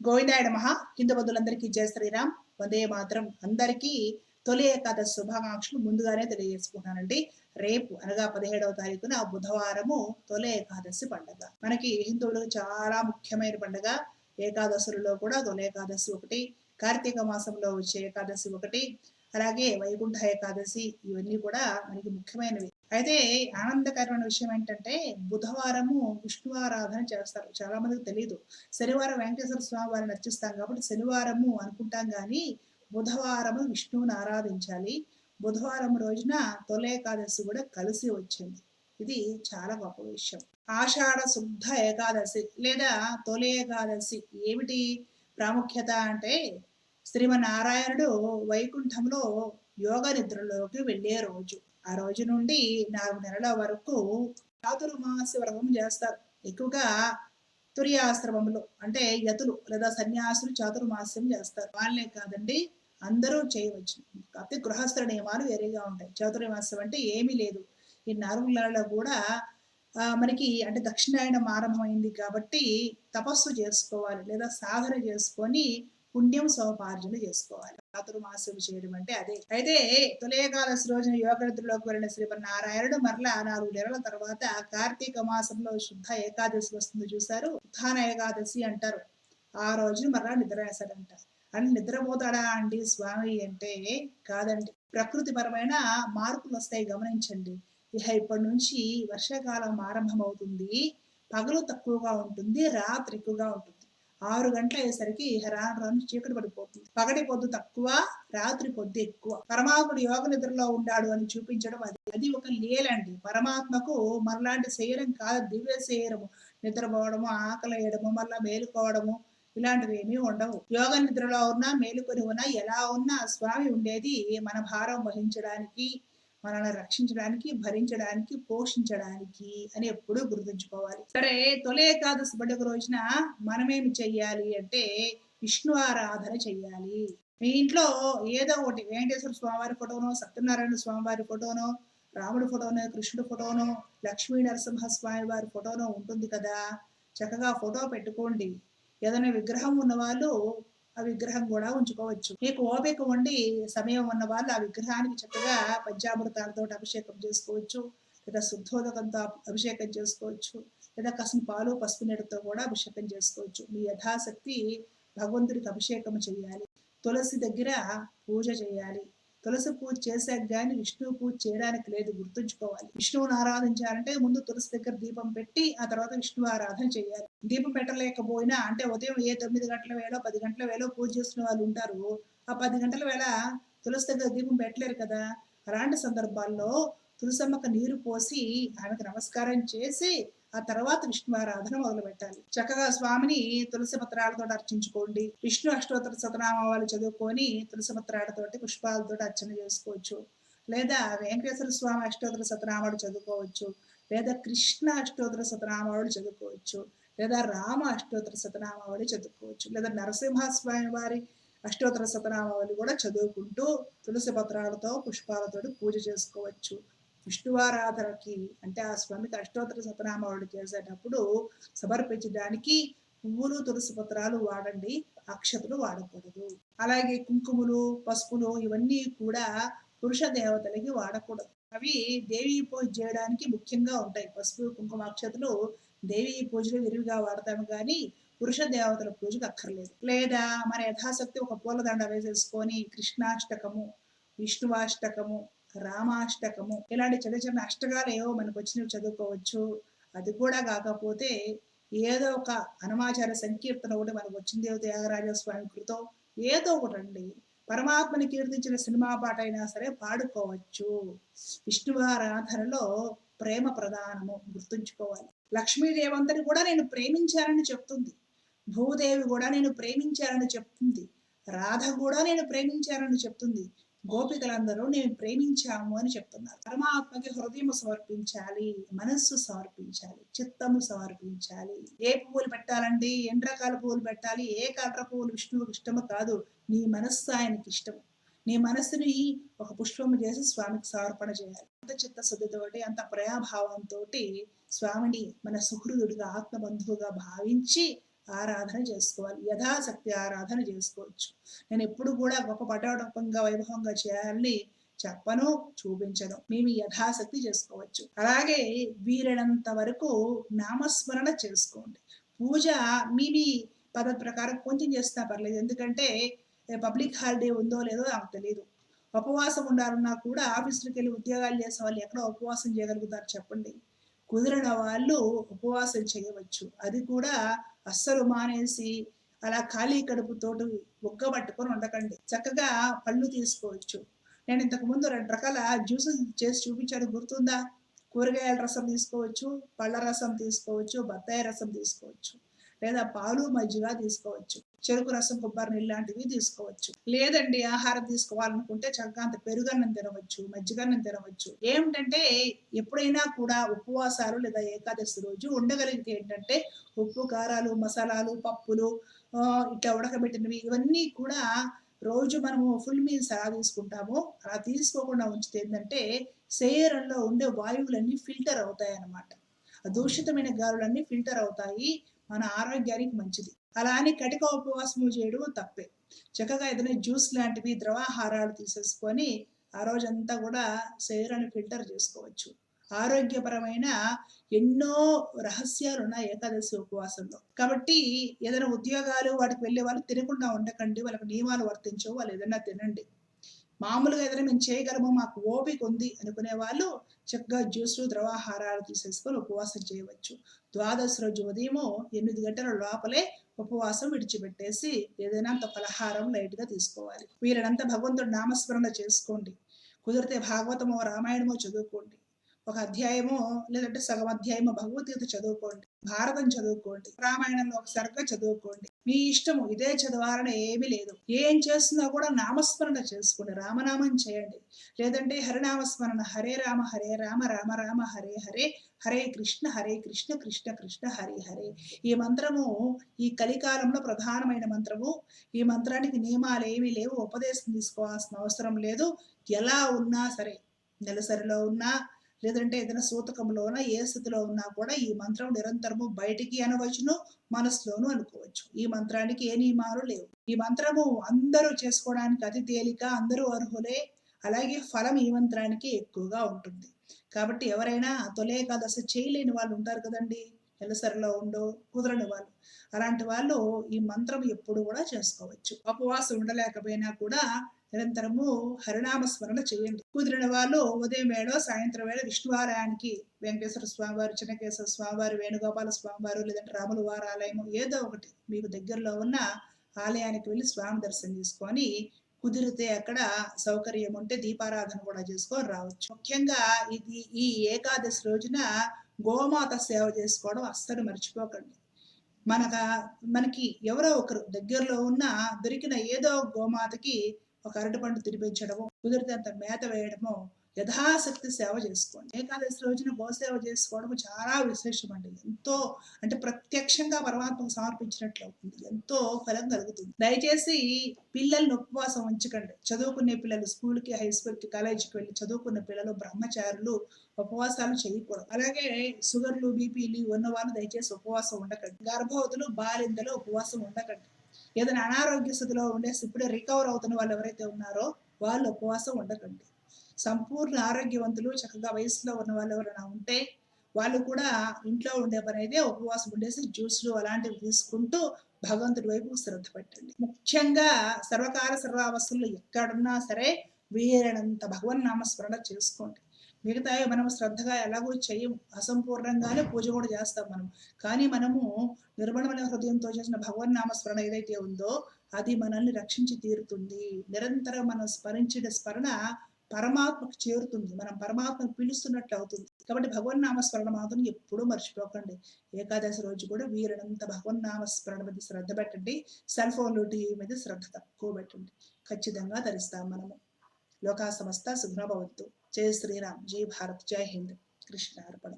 గోవిందాయ నమః. కింద బంధువులందరికీ జయ శ్రీరామ్. వందే మాత్రం. అందరికీ తొలి ఏకాదశి శుభాకాంక్షలు ముందుగానే తెలియజేసుకుంటానండి రేపు అనగా పదిహేడవ తారీఖున బుధవారము తొలి ఏకాదశి పండుగ. మనకి హిందువులకు చాలా ముఖ్యమైన పండుగ. ఏకాదశులలో కూడా తొలి ఏకాదశి ఒకటి కార్తీక మాసంలో వచ్చే ఏకాదశి ఒకటి అలాగే వైకుంఠ ఏకాదశి ఇవన్నీ కూడా మనకి ముఖ్యమైనవి. అయితే ఆనందకరమైన విషయం ఏంటంటే బుధవారము విష్ణు ఆరాధన చేస్తారు. చాలా మందికి తెలియదు శనివారం వెంకటేశ్వర స్వామి వారిని అర్చిస్తాం కాబట్టి శనివారము అనుకుంటాం కానీ బుధవారము విష్ణువుని ఆరాధించాలి. బుధవారం రోజున తొలేకాదశి కూడా కలిసి వచ్చింది. ఇది చాలా గొప్ప విషయం. ఆషాఢ శుద్ధ ఏకాదశి లేదా తొలి ఏకాదశి ఏమిటి ప్రాముఖ్యత అంటే శ్రీమనారాయణుడు వైకుంఠంలో యోగ నిద్రలోకి వెళ్ళే రోజు. ఆ రోజు నుండి నాలుగు నెలల వరకు చాతుర్మాస వ్రతం చేస్తారు. ఎక్కువగా తుర్యాశ్రమంలో అంటే యతులు లేదా సన్యాసులు చాతుర్మాస్యం చేస్తారు. వాళ్ళే కాదండి అందరూ చేయవచ్చు. కాకపోతే గృహస్థుల నియమాలు వేరేగా ఉంటాయి. చాతుర్మాస్యం అంటే ఏమీ లేదు. ఈ నాలుగు నెలల్లో కూడా మనకి అంటే దక్షిణాయనం ఆరంభమైంది కాబట్టి తపస్సు చేసుకోవాలి లేదా సాధన చేసుకొని పుణ్యం సోపార్జన చేసుకోవాలి. చాతుర్మాసం చేయడం అంటే అదే. అయితే తొలేకాదశి రోజున యోగనిద్రలోకి వెళ్ళిన శ్రీమన్నారాయణుడు మరలా నాలుగు నెలల తర్వాత కార్తీక మాసంలో శుద్ధ ఏకాదశి వస్తుంది చూసారు ఉత్థాన ఏకాదశి అంటారు. ఆ రోజున మరలా నిద్రవేశాడంట అని నిద్రపోతాడా అండి స్వామి అంటే? కాదండి. ప్రకృతి పరమైన మార్పులు వస్తాయి గమనించండి. ఇహ ఇప్పటి నుంచి వర్షాకాలం ఆరంభమవుతుంది. పగలు తక్కువగా ఉంటుంది రాత్రి ఎక్కువగా ఉంటుంది. ఆరు గంటల అయ్యేసరికి రాను చీకటి పడిపోతుంది. పగటి పొద్దు తక్కువ రాత్రి పొద్దు ఎక్కువ. పరమాత్ముడు యోగ నిద్రలో ఉన్నాడు అని చూపించడం అది. అది ఒక లేలండి పరమాత్మకు మరలాంటి శరీరం కాదు దివ్య శరీరము. నిద్రపోవడము ఆకలి వేయడము మళ్ళా మేలుకోవడము ఇలాంటివి ఏమీ ఉండవు. యోగ నిద్రలో ఉన్నా మేలుకొని ఉన్నా ఎలా ఉన్నా స్వామి ఉండేది మన భారం వహించడానికి మనల్ని రక్షించడానికి భరించడానికి పోషించడానికి అని ఎప్పుడూ గుర్తుంచుకోవాలి. సరే తొలి ఏకాదశి పండుగ రోజున మనమేమి చెయ్యాలి అంటే విష్ణు ఆరాధన చెయ్యాలి. మీ ఇంట్లో ఏదో ఒకటి వెంకటేశ్వర స్వామివారి ఫోటోనో సత్యనారాయణ స్వామివారి ఫోటోనో రాముడి ఫోటోనో కృష్ణుడి ఫోటోనో లక్ష్మీ నరసింహ స్వామి వారి ఫోటోనో ఉంటుంది కదా. చక్కగా ఫోటో పెట్టుకోండి. ఏదైనా విగ్రహం ఉన్న వాళ్ళు ఆ విగ్రహం కూడా ఉంచుకోవచ్చు. మీకు ఓపిక ఉండి సమయం ఉన్న వాళ్ళు ఆ విగ్రహానికి చక్కగా పంచామృతాలతో అభిషేకం చేసుకోవచ్చు లేదా శుద్ధోదకంతో అభిషేకం చేసుకోవచ్చు లేదా కసిన పాలు పసుపు నీటితో కూడా అభిషేకం చేసుకోవచ్చు. మీ యథాశక్తి భగవంతుడికి అభిషేకం చేయాలి. తులసి దగ్గర పూజ చేయాలి. తులసి పూజ చేశాక కానీ విష్ణువు పూజ చేయడానికి లేదు గుర్తుంచుకోవాలి. విష్ణువుని ఆరాధించాలంటే ముందు తులసి దగ్గర దీపం పెట్టి ఆ తర్వాత విష్ణువు ఆరాధన చేయాలి. దీపం పెట్టలేకపోయినా అంటే ఉదయం ఏ తొమ్మిది గంటల వేళ పది గంటల వేళ పూజ చేస్తున్న వాళ్ళు ఉంటారు. ఆ పది గంటల వేళ తులసి దగ్గర దీపం పెట్టలేరు కదా? అలాంటి సందర్భాల్లో తులసమ్మకు నీరు పోసి ఆమెకు నమస్కారం చేసి ఆ తర్వాత విష్ణు ఆరాధన మొదలు పెట్టాలి చక్కగా స్వామిని తులసి పత్రాలతో అర్చించుకోండి. విష్ణు అష్టోత్తర శతనామాలు చదువుకొని తులసి పత్రాలతోటి పుష్పాలతో అర్చన చేసుకోవచ్చు. లేదా వెంకటేశ్వర స్వామి అష్టోత్తర సతనామాలు చదువుకోవచ్చు. లేదా కృష్ణ అష్టోత్తర శతనామావళి చదువుకోవచ్చు. లేదా రామ అష్టోత్తర సతనామావళి చదువుకోవచ్చు. లేదా నరసింహస్వామి వారి అష్టోత్తర సతనామావళి కూడా చదువుకుంటూ తులసి పత్రాలతో పుష్పాలతో పూజ చేసుకోవచ్చు. విష్ణువారాధనకి అంటే ఆ స్వామికి అష్టోత్తర సపనామాలు చేసేటప్పుడు సమర్పించడానికి పువ్వులు తులసి పత్రాలు వాడండి. అక్షతలు వాడకూడదు. అలాగే కుంకుమలు పసుపులు ఇవన్నీ కూడా పురుష దేవతలకి వాడకూడదు. అవి దేవీ పూజ చేయడానికి ముఖ్యంగా ఉంటాయి. పసుపు కుంకుమ అక్షతలు దేవీ పూజలు విరివిగా వాడతాము కానీ పురుష దేవతల పూజకు అక్కర్లేదు. లేదా మన యథాశక్తి ఒక పూలదండ వేసేసుకొని కృష్ణాష్టకము విష్ణువాష్టకము రామాష్టకము. ఇలాంటి చిన్న చిన్న అష్టకాలు ఏవో మనకు వచ్చినవి చదువుకోవచ్చు. అది కూడా కాకపోతే ఏదో ఒక అనమాచార సంకీర్తన ఒకటి మనకు వచ్చింది. త్యాగరాజ స్వామి కృతం. ఏదో ఒకటి అండి. పరమాత్మని కీర్తించిన సినిమా పాట అయినా సరే పాడుకోవచ్చు. విష్ణువారాధనలో ప్రేమ ప్రధానము గుర్తుంచుకోవాలి. లక్ష్మీదేవంతని కూడా నేను ప్రేమించానని చెప్తుంది. భూదేవి కూడా నేను ప్రేమించానని చెప్తుంది. రాధ కూడా నేను ప్రేమించానని చెప్తుంది. గోపికలందరూ నేను ప్రేమించాము అని చెప్తున్నారు. పరమాత్మకి హృదయం సమర్పించాలి మనస్సు సమర్పించాలి చిత్తము సమర్పించాలి. ఏ పువ్వులు పెట్టాలండి? ఎన్ని రకాల పువ్వులు పెట్టాలి? ఏ కలర్ పువ్వులు విష్ణువుకి ఇష్టము కాదు నీ మనస్సు ఆయనకి ఇష్టము. నీ మనస్సుని ఒక పుష్పము చేసి స్వామికి సమర్పణ చేయాలి. అంత చిత్తశుద్ధితోటి అంత ప్రేమభావంతో స్వామిని మన సుహృదుడిగా ఆత్మబంధువుగా భావించి ఆరాధన చేసుకోవాలి. యథాశక్తి ఆరాధన చేసుకోవచ్చు. నేను ఎప్పుడు కూడా గొప్ప పటోటంగా వైభవంగా చేయాలని చెప్పను చూపించను. మేము యథాశక్తి చేసుకోవచ్చు. అలాగే వీలైనంత వరకు నామస్మరణ చేసుకోండి. పూజ మీ మీ పద్ధతి ప్రకారం కొంచెం చేస్తా పర్లేదు. ఎందుకంటే పబ్లిక్ హాలిడే ఉందో లేదో నాకు తెలియదు ఉపవాసం ఉండాలన్నా కూడా ఆఫీసులకు వెళ్ళి ఉద్యోగాలు చేసే వాళ్ళు ఎక్కడ ఉపవాసం చేయగలుగుతారు చెప్పండి. కుదిరిన వాళ్ళు ఉపవాసం చేయవచ్చు. అది కూడా అస్సలు మానేసి అలా ఖాళీ కడుపుతోటి ఒగ్గబట్టుకొని ఉండకండి. చక్కగా పళ్ళు తీసుకోవచ్చు. నేను ఇంతకు ముందు రెండు రకాల జ్యూసెస్ చేసి చూపించాను. గుర్తుందా? కూరగాయల రసం తీసుకోవచ్చు పళ్ళ రసం తీసుకోవచ్చు బత్తాయి రసం తీసుకోవచ్చు. లేదా పాలు మజ్జిగ తీసుకోవచ్చు. చెరుకు రసం కొబ్బరి నీళ్ళు లాంటివి తీసుకోవచ్చు. లేదండి ఆహారం తీసుకోవాలనుకుంటే చక్కగా అంత పెరుగన్నం తినవచ్చు మజ్జిగన్నం తినవచ్చు. ఏమిటంటే ఎప్పుడైనా కూడా ఉపవాసాలు లేదా ఏకాదశి రోజు ఉండగలిగితే ఏంటంటే ఉప్పు కారాలు మసాలాలు పప్పులు ఇట్లా ఉడకబెట్టినవి ఇవన్నీ కూడా రోజు మనము ఫుల్ మీల్స్ ఎలా తీసుకుంటామో అలా తీసుకోకుండా ఉంచితే ఏంటంటే శరీరంలో ఉండే వాయువులన్నీ ఫిల్టర్ అవుతాయి అన్నమాట దూషితమైన గాలులన్నీ ఫిల్టర్ అవుతాయి మన ఆరోగ్యానికి మంచిది. అలా అని కటిక ఉపవాసము చేయడం తప్పే. చక్కగా ఏదైనా జ్యూస్ లాంటివి ద్రవాహారాలు తీసేసుకొని ఆ రోజంతా కూడా శరీరాన్ని ఫిల్టర్ చేసుకోవచ్చు. ఆరోగ్యపరమైన ఎన్నో రహస్యాలు ఉన్నాయి ఏకాదశి ఉపవాసంలో. కాబట్టి ఏదైనా ఉద్యోగాలు వాటికి వెళ్ళే వాళ్ళు తినకుండా ఉండకండి వాళ్ళకి నియమాలు వర్తించవు వాళ్ళు ఏదైనా తినండి. మామూలుగా ఏదైనా మేము చేయగలము మాకు ఓపిక ఉంది అనుకునే వాళ్ళు చక్కగా జ్యూసులు ద్రవాహారాలు తీసేసుకొని ఉపవాసం చేయవచ్చు. ద్వాదశి రోజు ఉదయము ఎనిమిది గంటల లోపలే ఉపవాసం విడిచిపెట్టేసి ఏదైనా అంత పలహారం లైట్గా తీసుకోవాలి. వీరంతా భగవంతుడు నామస్మరణ చేసుకోండి. కుదిరితే భాగవతమో రామాయణమో చదువుకోండి. ఒక అధ్యాయము లేదంటే సగం అధ్యాయము భగవద్గీత చదువుకోండి భారతం చదువుకోండి రామాయణంలో ఒక సర్గ చదువుకోండి. మీ ఇష్టము ఇదే చదవాలని ఏమీ లేదు. ఏం చేస్తున్నా కూడా నామస్మరణ చేసుకోండి రామనామం చేయండి. లేదంటే హరినామస్మరణ హరే రామ హరే రామ రామ రామ హరే హరే హరే కృష్ణ హరే కృష్ణ కృష్ణ కృష్ణ హరే హరే. ఈ మంత్రము ఈ కలికాలంలో ప్రధానమైన మంత్రము. ఈ మంత్రానికి నియమాలు ఏమీ లేవు. ఉపదేశం తీసుకోవాల్సిన అవసరం లేదు. ఎలా ఉన్నా సరే నెలసరిలో ఉన్నా లేదంటే ఏదైనా సూతకంలోన ఏ స్థితిలో ఉన్నా కూడా ఈ మంత్రం నిరంతరము బయటికి అనవచ్చును మనసులోను అనుకోవచ్చు. ఈ మంత్రానికి ఏ నియమాలు లేవు. ఈ మంత్రము అందరూ చేసుకోవడానికి అతి తేలిక అందరూ అర్హులే. అలాగే ఫలం ఈ మంత్రానికి ఎక్కువగా ఉంటుంది. కాబట్టి ఎవరైనా తొలే ఏకాదశి చేయలేని వాళ్ళు ఉంటారు కదండి. ఎలసరిలో ఉండో కుదరని వాళ్ళు. అలాంటి వాళ్ళు ఈ మంత్రం ఎప్పుడు కూడా చేసుకోవచ్చు. ఉపవాసం ఉండలేకపోయినా కూడా నిరంతరము హరినామ స్మరణ చేయండి. కుదిరిన వాళ్ళు ఉదయం వేళ సాయంత్రం వేళ విష్ణువాలయానికి వెంకటేశ్వర స్వామివారు చిన్నకేశ్వర స్వామివారు వేణుగోపాల స్వామివారు లేదంటే రాముల వారి ఆలయము ఏదో ఒకటి మీకు దగ్గరలో ఉన్న ఆలయానికి వెళ్ళి స్వామి దర్శనం చేసుకొని కుదిరితే అక్కడ సౌకర్యం ఉంటే దీపారాధన కూడా చేసుకొని రావచ్చు. ముఖ్యంగా ఇది ఈ ఏకాదశి రోజున గోమాత సేవ చేసుకోవడం అస్సలు మర్చిపోకండి. మనక మనకి ఎవరో ఒకరు దగ్గరలో ఉన్న దొరికిన ఏదో గోమాతకి ఒక అరటిపండు తినిపించడము కుదిరితే అంత మేత వేయడము యథాశక్తి సేవ చేసుకోండి. ఏకాదశి రోజున గోసేవ చేసుకోవడం చాలా విశేషం అండి ఎంతో అంటే ప్రత్యక్షంగా పరమాత్మకు సమర్పించినట్లు అవుతుంది. ఎంతో ఫలం కలుగుతుంది. దయచేసి పిల్లల్ని ఉపవాసం ఉంచకండి. చదువుకునే పిల్లలు స్కూల్కి హై స్కూల్కి కాలేజీకి వెళ్ళి చదువుకున్న పిల్లలు బ్రహ్మచారులు ఉపవాసాలు చేయకూడదు. అలాగే షుగర్లు బీపీలు ఉన్న వాళ్ళు దయచేసి ఉపవాసం ఉండకండి. గర్భవతులు బాలిందలు ఉపవాసం ఉండకండి. ఏదైనా అనారోగ్య స్థితిలో ఉండేసి ఇప్పుడే రికవర్ అవుతున్న వాళ్ళు ఎవరైతే ఉన్నారో వాళ్ళు ఉపవాసం ఉండకండి. సంపూర్ణ ఆరోగ్యవంతులు చక్కగా వయసులో ఉన్న వాళ్ళు ఎవరైనా ఉంటే వాళ్ళు కూడా ఇంట్లో ఉండే పని అయితే ఉపవాసం ఉండేసి జ్యూస్లు అలాంటివి తీసుకుంటూ భగవంతుడి వైపు శ్రద్ధ పెట్టండి. ముఖ్యంగా సర్వకాల సర్వావస్థలు ఎక్కడున్నా సరే వీరైనంత భగవన్ నామస్మరణ చేసుకోండి. మిగతా మనం శ్రద్ధగా ఎలాగో చేయము అసంపూర్ణంగానే పూజ కూడా చేస్తాం మనం. కానీ మనము నిర్మలమైన హృదయంతో చేసిన భగవన్ నామస్మరణ ఏదైతే ఉందో అది మనల్ని రక్షించి తీరుతుంది. నిరంతరం మనం స్మరించిన స్మరణ పరమాత్మకు చేరుతుంది. మనం పరమాత్మను పిలుస్తున్నట్లు అవుతుంది. కాబట్టి భగవన్ నామస్మరణ మాత్రం ఎప్పుడూ మర్చిపోకండి. ఏకాదశి రోజు కూడా వీరినంత భగవన్ నామస్మరణ మీద శ్రద్ధ పెట్టండి. సెల్ ఫోన్లు టీవీ మీద శ్రద్ధ తక్కువ పెట్టండి. ఖచ్చితంగా ధరిస్తాం మనము. లోకా సమస్త శుభ్రభవత్తు जय श्री राम जय भारत जय हिंद कृष्णार्पण